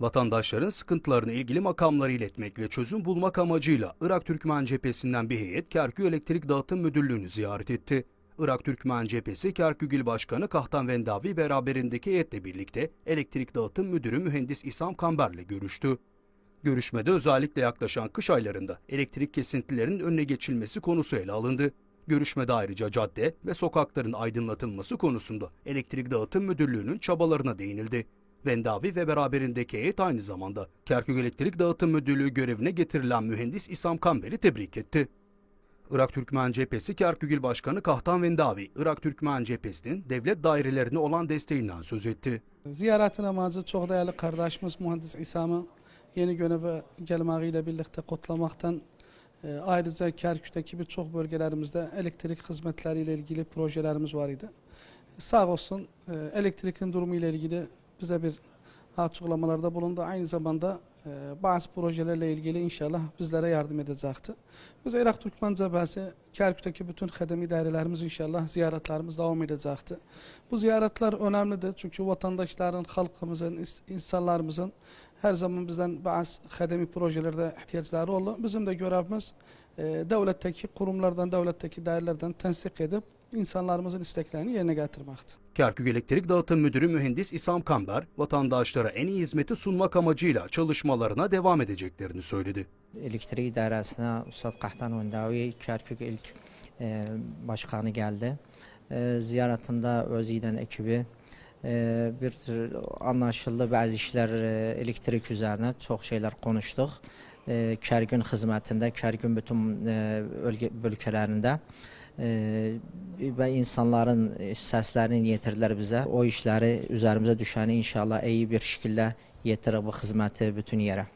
Vatandaşların sıkıntılarını ilgili makamlara iletmek ve çözüm bulmak amacıyla Irak Türkmen Cephesi'nden bir heyet Kerkük Elektrik Dağıtım Müdürlüğü'nü ziyaret etti. Irak Türkmen Cephesi Kerkük İl Başkanı Kahtan Vendavi beraberindeki heyetle birlikte Elektrik Dağıtım Müdürü Mühendis İsam Kamber'le görüştü. Görüşmede özellikle yaklaşan kış aylarında elektrik kesintilerinin önüne geçilmesi konusu ele alındı. Görüşmede ayrıca cadde ve sokakların aydınlatılması konusunda Elektrik Dağıtım Müdürlüğü'nün çabalarına değinildi. Vendavi ve beraberindeki heyet aynı zamanda Kerkük Elektrik Dağıtım Müdürlüğü görevine getirilen mühendis İsam Kamber'i tebrik etti. Irak Türkmen Cephesi Kerkük İl Başkanı Kahtan Vendavi, Irak Türkmen Cephesi'nin devlet dairelerine olan desteğinden söz etti. Ziyaretin amacı çok değerli kardeşimiz Mühendis İsam'ı yeni göreve gelmeğiyle birlikte kutlamaktan e, ayrıca Kerkük'teki birçok bölgelerimizde elektrik hizmetleriyle ilgili projelerimiz var idi. Sağ olsun e, elektrikin durumu ile ilgili bize bir açıklamalarda bulundu. Aynı zamanda e, bazı projelerle ilgili inşallah bizlere yardım edecekti. Biz Irak Türkmen Cephesi Kerkük'teki bütün hedemi dairelerimiz inşallah ziyaretlerimiz devam edecekti. Bu ziyaretler önemlidir çünkü vatandaşların, halkımızın, ins- insanlarımızın her zaman bizden bazı hedemi projelerde ihtiyaçları oldu. Bizim de görevimiz e, devletteki kurumlardan, devletteki dairelerden tensik edip insanlarımızın isteklerini yerine getirmektir. Kerkük Elektrik Dağıtım Müdürü Mühendis İsam Kamber, vatandaşlara en iyi hizmeti sunmak amacıyla çalışmalarına devam edeceklerini söyledi. elektrik idaresine Ustad Kahtan Öndavi Kerkük ilk e, başkanı geldi. E, ziyaretinde Öziden ekibi e, bir anlaşıldı bazı işler e, elektrik üzerine çok şeyler konuştuk. E, Kergün hizmetinde, Kergün bütün e, bölge, bölgelerinde ve insanların seslerini yetirdiler bize. O işleri üzerimize düşeni inşallah iyi bir şekilde yetirir bu hizmeti bütün yere.